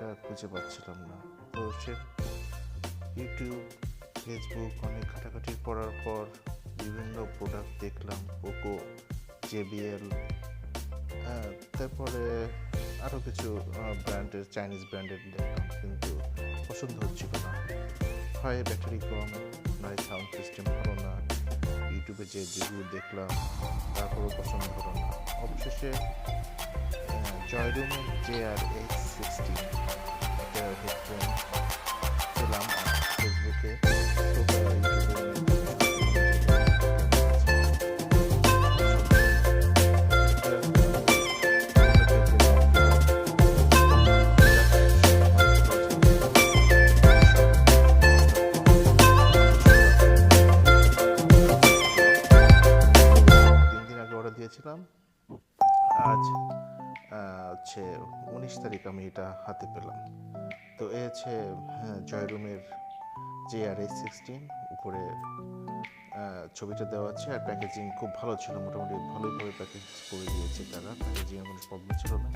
পাচ্ছিলাম না। তো সে ইউটিউব ফেসবুক অনেক ঘাটাঘাটি করার পর বিভিন্ন প্রোডাক্ট দেখলাম পোকো জেবিএল তারপরে আরও কিছু ব্র্যান্ডের চাইনিজ ব্র্যান্ডের দেখলাম, কিন্তু পছন্দ হচ্ছিল না। হয় ব্যাটারি কম, নয় সাউন্ড সিস্টেম ভালো না। ইউটিউবে যে যেগুলো দেখলাম, তারপরেও পছন্দ হলো না। অবশেষে জয়রুমের J R H sixty headphone পেলাম ফেসবুকে দিয়েছিলাম। আজ হচ্ছে উনিশ তারিখ আমি এটা হাতে পেলাম। তো এ হচ্ছে হ্যাঁ, জয়রুমের জে আর এস সিক্সটিন উপরে ছবিটা দেওয়া আছে আর প্যাকেজিং খুব ভালো ছিল মোটামুটি ভালোইভাবে প্যাকেজ করে দিয়েছে তারা। প্যাকেজিংয়ে কোনো প্রবলেম ছিল না।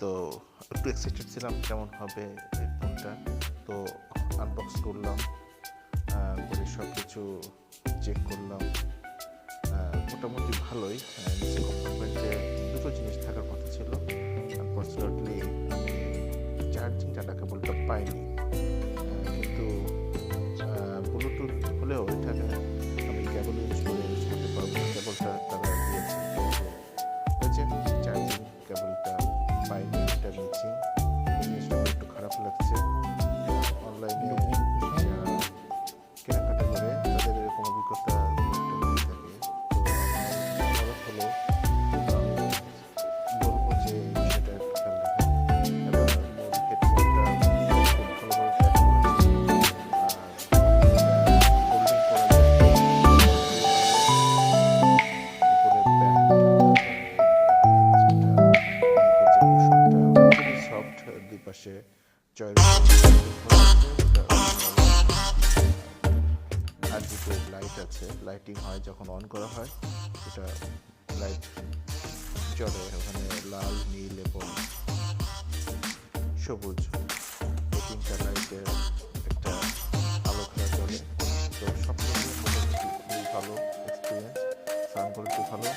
তো একটু এক্সাইটেড ছিলাম কেমন হবে ফোনটা। তো আনবক্স করলাম করে সব কিছু চেক করলাম মোটামুটি ভালোই। কম্পার্টমেন্টে দুটো জিনিস ছিল আনফর্চুনেটলি আমি চার্জিং ডাটা কেবলটা পাইনি। কিন্তু ব্লুটুথ হলেও এটাকে আমি কেবল ইউজ করে ইউজ করতে পারব কেবলটা তারা দিয়েছে। যে চার্জিং কেবলটা পাইনি, এটা নিচ্ছি জিনিসটা একটু খারাপ লাগছে। অনলাইনে কেনাকাটা করে তাদের এরকম অভিজ্ঞতা দুই পাশে জয়ের আর দুটো লাইট আছে লাইটিং হয় যখন অন করা হয় এটা লাইট জ্বলে ওখানে লাল, নীল এবং সবুজ। তিনটা লাইটের একটা আলো খেলা চলে। তো সব ভালো এক্সপিরিয়েন্স সাউন্ড কোয়ালিটি ভালো